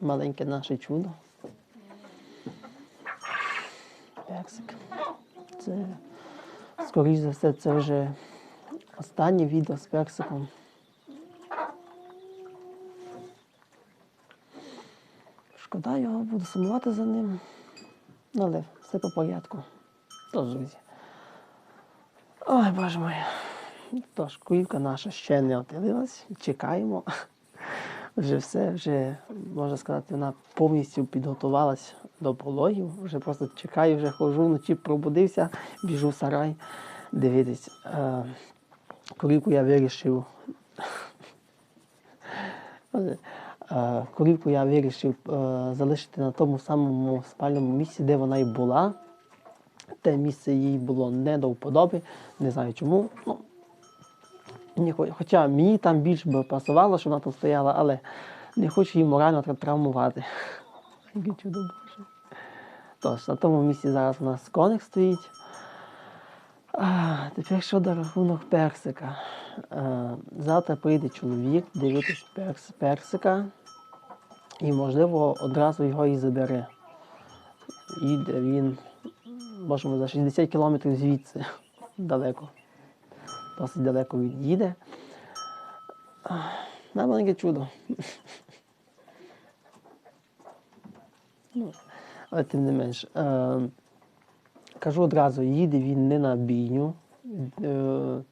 маленьке наше чудо. Персик. Це, скоріш за все, це вже останнє відео з персиком. Шкода його, буду сумувати за ним. Ну, але все по порядку. Тож, друзі. Ой, боже мой. Тож, курівка наша ще не отелилась. Чекаємо. Вже все, вже, можна сказати, вона повністю підготувалась до пологів. Вже просто чекаю, вже хожу, вночі пробудився, біжу в сарай дивитись. Е, Курівку я вирішив. Е, Курівку я вирішив е, залишити на тому самому спальному місці, де вона і була. Те місце їй було не до вподоби, не знаю чому. Ну, ні, хо- хоча мені там більш би пасувало, що вона там стояла, але не хочу її морально травмувати. Яке чудо Боже. Тож, на тому місці зараз у нас коник стоїть. А, тепер щодо рахунок персика. Е, завтра прийде чоловік дивитись перс, персика і, можливо, одразу його і забере. Їде він, можемо за 60 кілометрів звідси далеко. Досить далеко він їде. На маленьке чудо. Але тим не менш. Кажу одразу, їде він не на бійню,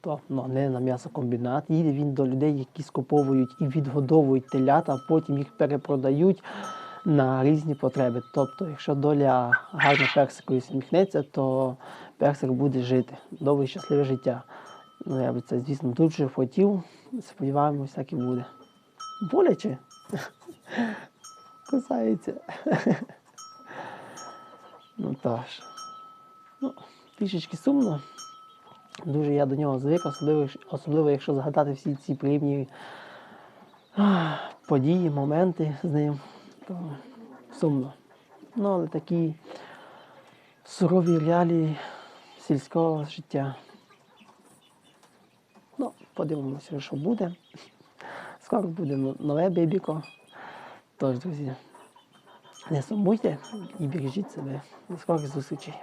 то, ну, не на м'ясокомбінат, їде він до людей, які скуповують і відгодовують телят, а потім їх перепродають на різні потреби. Тобто, якщо доля гарно персикові сміхнеться, то персик буде жити, довге щасливе життя. Ну, я би це, звісно, дуже хотів. Сподіваємось, так і буде. Боляче. Кусається. ну тож. Ну, трішечки сумно. Дуже я до нього звик, особливо, особливо якщо згадати всі ці приємні події, моменти з ним, то сумно. Ну, але такі сурові реалії сільського життя. Подивимося, що буде. Скоро буде нове бебіко. Тож, друзі, не сумуйте і бережіть себе. До скорих зустрічей.